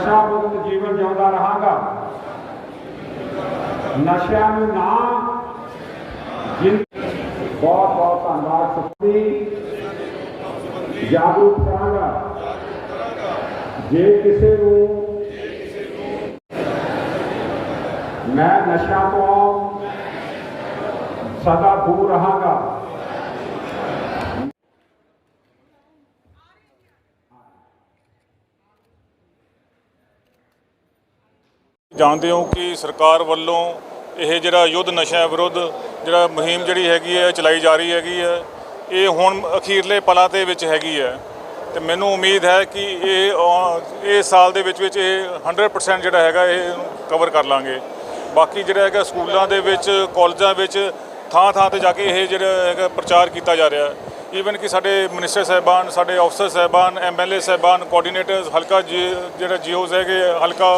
ਨਸ਼ਾ ਮੁਕਤ ਜੀਵਨ ਜਿਉਂਦਾ ਰਹਾਂਗਾ ਨਸ਼ਿਆਂ ਨੂੰ ਨਾ ਜਿੰਦ ਬਹੁਤ ਬਹੁਤ ਧੰਨਵਾਦ ਸੁਖੀ ਜਾਗਰੂਕ ਕਰਾਂਗਾ ਜੇ ਕਿਸੇ ਨੂੰ ਮੈਂ ਨਸ਼ਾ ਤੋਂ ਸਦਾ ਦੂਰ ਰਹਾਂਗਾ ਜਾਣਦੇ ਹੋ ਕਿ ਸਰਕਾਰ ਵੱਲੋਂ ਇਹ ਜਿਹੜਾ ਯੁੱਧ ਨਸ਼ਾ ਵਿਰੁੱਧ ਜਿਹੜਾ ਮੁਹਿੰਮ ਜਿਹੜੀ ਹੈਗੀ ਹੈ ਚਲਾਈ ਜਾ ਰਹੀ ਹੈਗੀ ਹੈ ਇਹ ਹੁਣ ਅਖੀਰਲੇ ਪਲਾਂ ਦੇ ਵਿੱਚ ਹੈਗੀ ਹੈ। ਤੇ ਮੈਨੂੰ ਉਮੀਦ ਹੈ ਕਿ ਇਹ ਅ, ਇਹ ਸਾਲ ਦੇ ਵਿੱਚ ਵਿੱਚ ਇਹ 100% ਜਿਹੜਾ ਹੈਗਾ ਇਹ ਕਵਰ ਕਰ ਲਾਂਗੇ। ਬਾਕੀ ਜਿਹੜਾ ਹੈਗਾ ਸਕੂਲਾਂ ਦੇ ਵਿੱਚ ਕਾਲਜਾਂ ਵਿੱਚ ਥਾਂ ਥਾਂ ਤੇ ਜਾ ਕੇ ਇਹ ਜਿਹੜਾ ਹੈਗਾ ਪ੍ਰਚਾਰ ਕੀਤਾ ਜਾ ਰਿਹਾ ਈਵਨ ਕਿ ਸਾਡੇ ਮਿਨਿਸਟਰ ਸਾਹਿਬਾਨ ਸਾਡੇ ਅਫਸਰ ਸਾਹਿਬਾਨ ਐਮਐਲਏ ਸਾਹਿਬਾਨ ਕੋਆਰਡੀਨੇਟਰਸ ਹਲਕਾ ਜਿਹੜਾ ਜੀਓਜ਼ ਹੈਗੇ ਹਲਕਾ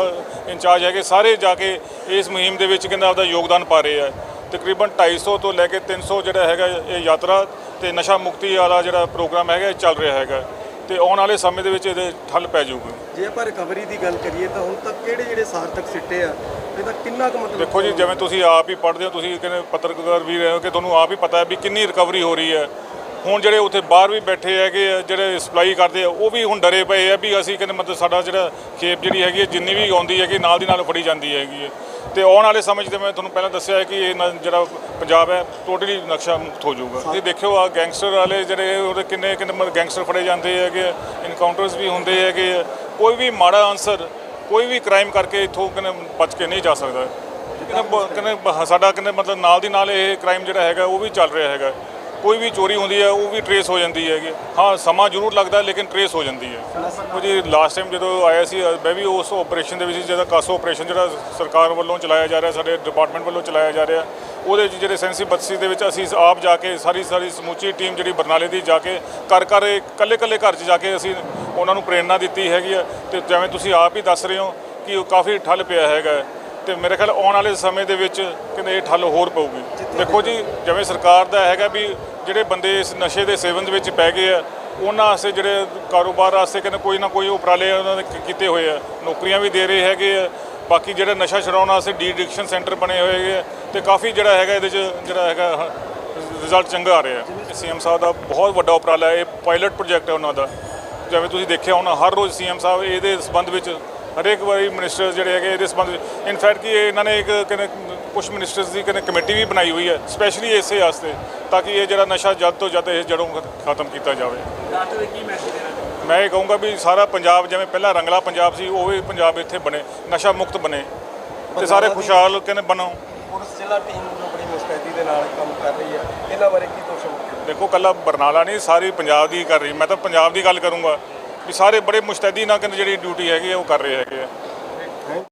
ਇੰਚਾਰਜ ਹੈਗੇ ਸਾਰੇ ਜਾ ਕੇ ਇਸ ਮੁਹਿੰਮ ਦੇ ਵਿੱਚ ਕਹਿੰਦਾ ਆਪਦਾ ਯੋਗਦਾਨ ਪਾ ਰਹੇ ਆ। ਤਕਰੀਬਨ 250 ਤੋਂ ਲੈ ਕੇ 300 ਜਿਹੜਾ ਹੈਗਾ ਇਹ ਯਾਤਰਾ ਤੇ ਨਸ਼ਾ ਮੁਕਤੀ ਵਾਲਾ ਜਿਹੜਾ ਪ੍ਰੋਗਰਾਮ ਹੈਗਾ ਇਹ ਚੱਲ ਰਿਹਾ ਹੈਗਾ। ਤੇ ਆਉਣ ਵਾਲੇ ਸਮੇਂ ਦੇ ਵਿੱਚ ਇਹਦੇ ਠੱਲ ਪੈ ਜਾਊਗੀ। ਜੇ ਆਪਾਂ ਰਿਕਵਰੀ ਦੀ ਗੱਲ ਕਰੀਏ ਤਾਂ ਹੁਣ ਤੱਕ ਕਿਹੜੇ ਜਿਹੜੇ ਸਾਰਥਕ ਸਿੱਟੇ ਆ ਇਹਦਾ ਕਿੰਨਾ ਕੁ ਮਤਲਬ ਦੇਖੋ ਜੀ ਜਿਵੇਂ ਤੁਸੀਂ ਆਪ ਹੀ ਪੜ੍ਹਦੇ ਹੋ ਤੁਸੀਂ ਕਹਿੰਦੇ ਪੱਤਰਕਾਰ ਵੀ ਰਹੇ ਹੋ ਕਿ ਤੁਹਾਨੂੰ ਆਪ ਹੀ ਪਤਾ ਹੈ ਵੀ ਕਿੰਨੀ ਰਿਕਵਰੀ ਹੋ ਰਹੀ ਹੈ। ਹੁਣ ਜਿਹੜੇ ਉੱਥੇ ਬਾਹਰ ਵੀ ਬੈਠੇ ਹੈਗੇ ਆ, ਜਿਹੜੇ ਸਪਲਾਈ ਕਰਦੇ ਆ ਉਹ ਵੀ ਹੁਣ ਡਰੇ ਪਏ ਆ ਵੀ ਅਸੀਂ ਕਹਿੰਦੇ ਮਤਲਬ ਸਾਡਾ ਜਿਹੜਾ ਖੇਪ ਜਿਹੜੀ ਹੈਗੀ ਹੈ ਜਿੰਨੀ ਵੀ ਆਉਂਦੀ ਹੈਗੀ ਨਾਲ ਦੀ ਨਾਲ ਫੜੀ ਜਾਂਦੀ ਹੈਗੀ ਹੈ ਤੇ ਆਉਣ ਵਾਲੇ ਸਮੇਂ 'ਚ ਤੇ ਮੈਂ ਤੁਹਾਨੂੰ ਪਹਿਲਾਂ ਦੱਸਿਆ ਹੈ ਕਿ ਇਹ ਨ- ਜਿਹੜਾ ਪੰਜਾਬ ਹੈ ਟੋਟਲੀ ਨਕਸ਼ਾ ਮੁਕਤ ਹੋ ਜਾਊਗਾ। ਤੁਸੀਂ ਦੇਖਿਓ ਆ ਗੈਂਗਸਟਰ ਵਾਲੇ ਜਿਹੜੇ ਉਹਦੇ ਕਿੰਨੇ ਕਿੰਨੇ ਮਤਲਬ ਗੈਂਗਸਟਰ ਫੜੇ ਜਾਂਦੇ ਹੈਗੇ ਇਨਕਾਊਂਟਰਸ ਵੀ ਹੁੰਦੇ ਹੈਗੇ ਆ। ਕੋਈ ਵੀ ਮਾੜਾ ਆਨਸਰ ਕੋਈ ਵੀ ਕ੍ਰਾਈਮ ਕਰਕੇ ਇੱਥੋਂ ਕਹਿੰਦੇ ਬਚ ਕੇ ਨਹੀਂ ਜਾ ਸਕਦਾ। ਕਹਿੰਦੇ ਸਾਡਾ ਕਹਿੰਦੇ ਮਤਲਬ ਨਾਲ ਦੀ ਨਾਲ ਇਹ ਕ੍ਰਾਈਮ ਜਿਹੜਾ ਹੈਗਾ ਉਹ ਵੀ ਚੱਲ ਰਿਹਾ ਹੈਗਾ। ਕੋਈ ਵੀ ਚੋਰੀ ਹੁੰਦੀ ਹੈ ਉਹ ਵੀ ਟਰੇਸ ਹੋ ਜਾਂਦੀ ਹੈਗੀ। ਹਾਂ ਸਮਾਂ ਜ਼ਰੂਰ ਲੱਗਦਾ ਲੇਕਿਨ ਟਰੇਸ ਹੋ ਜਾਂਦੀ ਹੈ। ਉਹ ਜੀ ਲਾਸਟ ਟਾਈਮ ਜਦੋਂ ਆਇਆ ਸੀ ਮੈਂ ਵੀ ਉਸ ਆਪਰੇਸ਼ਨ ਦੇ ਵਿੱਚ ਸੀ, ਜਿਹਦਾ ਕਾਸੋ ਆਪਰੇਸ਼ਨ ਜਿਹੜਾ ਸਰਕਾਰ ਵੱਲੋਂ ਚਲਾਇਆ ਜਾ ਰਿਹਾ ਸਾਡੇ ਡਿਪਾਰਟਮੈਂਟ ਵੱਲੋਂ ਚਲਾਇਆ ਜਾ ਰਿਹਾ ਉਹਦੇ ਵਿੱਚ ਜਿਹੜੇ ਸੈਂਸੀ ਬੱਸੀ ਦੇ ਵਿੱਚ ਅਸੀਂ ਆਪ ਜਾ ਕੇ ਸਾਰੀ ਸਾਰੀ ਸਮੁੱਚੀ ਟੀਮ ਜਿਹੜੀ ਬਰਨਾਲੇ ਦੀ ਜਾ ਕੇ ਘਰ ਘਰ ਇਕੱਲੇ ਇਕੱਲੇ ਘਰ 'ਚ ਜਾ ਕੇ ਅਸੀਂ ਉਹਨਾਂ ਨੂੰ ਪ੍ਰੇਰਣਾ ਦਿੱਤੀ ਹੈਗੀ ਹੈ। ਤੇ ਜਿਵੇਂ ਤੁਸੀਂ ਆਪ ਹੀ ਦੱਸ ਰਹੇ ਹੋ ਕਿ ਉਹ ਕਾਫੀ ਠੱਲ ਪਿਆ ਹੈਗਾ ਹੈ। ਤੇ ਮੇਰੇ ਖਿਆਲ ਆਉਣ ਵਾਲੇ ਸਮੇਂ ਦੇ ਵਿੱਚ ਕਹਿੰਦੇ ਇਹ ਠੱਲ ਹੋਰ ਪਊਗੀ। ਦੇਖੋ ਜੀ ਜਿਵੇਂ ਸਰਕਾਰ ਦਾ ਹੈਗਾ ਵੀ ਜਿਹੜੇ ਬੰਦੇ ਇਸ ਨਸ਼ੇ ਦੇ ਸੇਵਨ ਦੇ ਵਿੱਚ ਪੈ ਗਏ ਆ, ਉਹਨਾਂ ਵਾਸਤੇ ਜਿਹੜੇ ਕਾਰੋਬਾਰ ਵਾਸਤੇ ਕਹਿੰਦੇ ਕੋਈ ਨਾ ਕੋਈ ਉਪਰਾਲੇ ਉਹਨਾਂ ਦੇ ਕੀਤੇ ਹੋਏ ਆ। ਨੌਕਰੀਆਂ ਵੀ ਦੇ ਰਹੇ ਹੈਗੇ ਆ। ਬਾਕੀ ਜਿਹੜਾ ਨਸ਼ਾ ਛਡਾਉਣ ਵਾਸਤੇ ਡੀ ਐਡਿਕਸ਼ਨ ਸੈਂਟਰ ਬਣੇ ਹੋਏ ਹੈਗੇ ਆ ਤੇ ਕਾਫੀ ਜਿਹੜਾ ਹੈਗਾ ਇਹਦੇ 'ਚ ਜਿਹੜਾ ਹੈਗਾ ਰਿਜ਼ਲਟ ਚੰਗਾ ਆ ਰਿਹਾ ਸੀਐਮ ਸਾਹਿਬ ਦਾ ਬਹੁਤ ਵੱਡਾ ਉਪਰਾਲਾ ਇਹ ਪਾਇਲਟ ਪ੍ਰੋਜੈਕਟ ਹੈ ਉਹਨਾਂ ਦਾ। ਜਿਵੇਂ ਤੁਸੀਂ ਦੇਖਿਆ ਹੋਣਾ, ਹਰ ਰੋਜ਼ ਸੀਐਮ ਸਾਹਿਬ ਇਹਦੇ ਸੰਬੰਧ ਵਿੱਚ ਹਰੇਕ ਵਾਰੀ ਮਿਨਿਸਟਰ ਜਿਹੜੇ ਹੈਗੇ ਇਹਦੇ ਸੰਬੰਧ ਇਨਫੈਕਟ ਕਿ ਇਹ ਇਹਨਾਂ ਨੇ ਇੱਕ ਕਹਿੰਦੇ ਕੁਝ ਮਿਨਿਸਟਰਸ ਦੀ ਕਹਿੰਦੇ ਕਮੇਟੀ ਵੀ ਬਣਾਈ ਹੋਈ ਹੈ ਸਪੈਸ਼ਲੀ ਇਸੇ ਵਾਸਤੇ ਤਾਂ ਕਿ ਇਹ ਜਿਹੜਾ ਨਸ਼ਾ ਜਦ ਤੋਂ ਜਦ ਇਹ ਜੜੋਂ ਖਤਮ ਕੀਤਾ ਜਾਵੇ। ਲਾਸਟ ਦੇ ਕੀ ਮੈਸੇਜ ਦੇਣਾ ਮੈਂ ਇਹ ਕਹੂੰਗਾ ਵੀ ਸਾਰਾ ਪੰਜਾਬ ਜਿਵੇਂ ਪਹਿਲਾਂ ਰੰਗਲਾ ਪੰਜਾਬ ਸੀ ਉਹ ਵੀ ਪੰਜਾਬ ਇੱਥੇ ਬਣੇ ਨਸ਼ਾ ਮੁਕਤ ਬਣੇ। ਤੇ ਸਾਰੇ ਖੁਸ਼ਹਾਲ ਕਹਿੰਦੇ ਬਣੋ। ਪੁਲਿਸ ਜ਼ਿਲ੍ਹਾ ਟੀਮ ਨੂੰ ਬੜੀ ਮੁਸਤੈਦੀ ਦੇ ਨਾਲ ਕੰਮ ਕਰ ਰਹੀ ਹੈ ਇਹਨਾਂ ਬਾਰੇ ਕੀ ਤੋਸ਼ਮ ਦੇਖੋ ਕੱਲਾ ਬਰਨਾਲਾ ਨਹੀਂ ਸਾਰੀ ਪੰਜਾਬ ਦੀ ਕਰ ਰਹੀ ਮੈਂ ਤਾਂ ਪੰਜਾਬ ਦੀ ਗੱਲ ਕਰੂੰਗਾ। ਵੀ ਸਾਰੇ ਬੜੇ ਮੁਸ਼ਤੈਦੀ ਨਾਲ ਕਹਿੰਦੇ ਜਿਹੜੀ ਡਿਊਟੀ ਹੈਗੀ ਆ, ਉਹ ਕਰ ਰਹੇ ਹੈਗੇ ਆ।